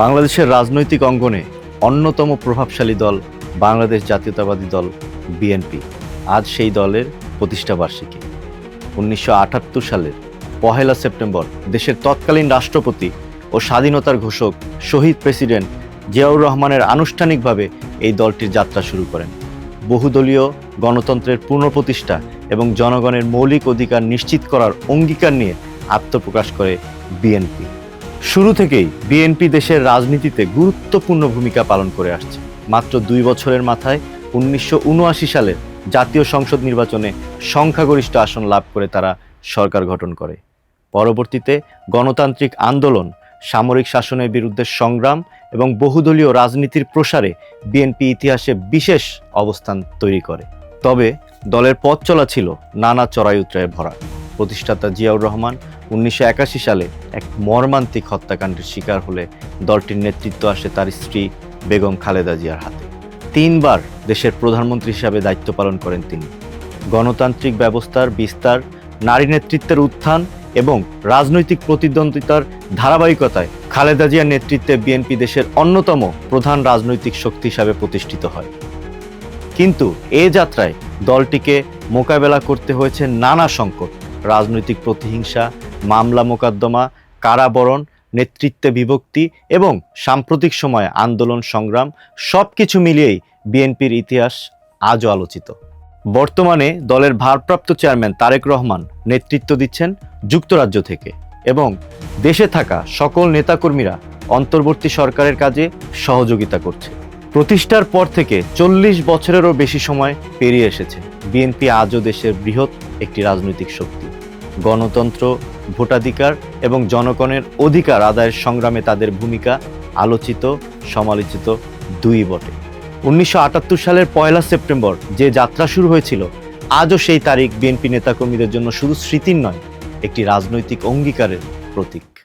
বাংলাদেশের রাজনৈতিক অঙ্গনে অন্যতম প্রভাবশালী দল বাংলাদেশ জাতীয়তাবাদী দল বিএনপি। আজ সেই দলের প্রতিষ্ঠা বার্ষিকী। উনিশশো সালের পহেলা সেপ্টেম্বর দেশের তৎকালীন রাষ্ট্রপতি ও স্বাধীনতার ঘোষক শহীদ প্রেসিডেন্ট জিয়াউর রহমানের আনুষ্ঠানিকভাবে এই দলটির যাত্রা শুরু করেন। বহুদলীয় গণতন্ত্রের পুনঃপ্রতিষ্ঠা এবং জনগণের মৌলিক অধিকার নিশ্চিত করার অঙ্গীকার নিয়ে আত্মপ্রকাশ করে বিএনপি। শুরু থেকেই বিএনপি দেশের রাজনীতিতে গুরুত্বপূর্ণ ভূমিকা পালন করে আসছে। মাত্র দুই বছরের মাথায় উনিশশো উনআশি সালে জাতীয় সংসদ নির্বাচনে সংখ্যাগরিষ্ঠ আসন লাভ করে তারা সরকার গঠন করে। পরবর্তীতে গণতান্ত্রিক আন্দোলন, সামরিক শাসনের বিরুদ্ধে সংগ্রাম এবং বহুদলীয় রাজনীতির প্রসারে বিএনপি ইতিহাসে বিশেষ অবস্থান তৈরি করে। তবে দলের পথ চলা ছিল নানা চড়াই উত্রায় ভরা প্রতিষ্ঠাতা জিয়াউর রহমান উনিশশো একাশি সালে এক মর্মান্তিক হত্যাকাণ্ডের শিকার হলে দলটির নেতৃত্ব আসে তার স্ত্রী বেগম খালেদা জিয়ার হাতে। তিনবার দেশের প্রধানমন্ত্রী হিসাবে দায়িত্ব পালন করেন তিনি। গণতান্ত্রিক ব্যবস্থার বিস্তার, নারী নেতৃত্বের উত্থান এবং রাজনৈতিক প্রতিদ্বন্দ্বিতার ধারাবাহিকতায় খালেদা জিয়ার নেতৃত্বে বিএনপি দেশের অন্যতম প্রধান রাজনৈতিক শক্তি হিসাবে প্রতিষ্ঠিত হয়। কিন্তু এ যাত্রায় দলটিকে মোকাবেলা করতে হয়েছে নানা সংকট। রাজনৈতিক প্রতিহিংসা, মামলা মোকদ্দমা, কারাবরণ, নেতৃত্বে বিভক্তি এবং সাম্প্রতিক সময়ে আন্দোলন সংগ্রাম সব কিছু মিলিয়েই বিএনপির ইতিহাস আজও আলোচিত। বর্তমানে দলের ভারপ্রাপ্ত চেয়ারম্যান তারেক রহমান নেতৃত্ব দিচ্ছেন যুক্তরাজ্য থেকে এবং দেশে থাকা সকল নেতাকর্মীরা অন্তর্বর্তী সরকারের কাজে সহযোগিতা করছে। প্রতিষ্ঠার পর থেকে চল্লিশ বছরেরও বেশি সময় পেরিয়ে এসেছে। বিএনপি আজও দেশের বৃহৎ একটি রাজনৈতিক শক্তি। গণতন্ত্র, ভোটাধিকার এবং জনগণের অধিকার আদায়ের সংগ্রামে তাদের ভূমিকা আলোচিত, সমালোচিত দুই বটে। উনিশশো আটাত্তর সালের পয়লা সেপ্টেম্বর যে যাত্রা শুরু হয়েছিল, আজও সেই তারিখ বিএনপি নেতাকর্মীদের জন্য শুধু স্মৃতির নয়, একটি রাজনৈতিক অঙ্গীকারের প্রতীক।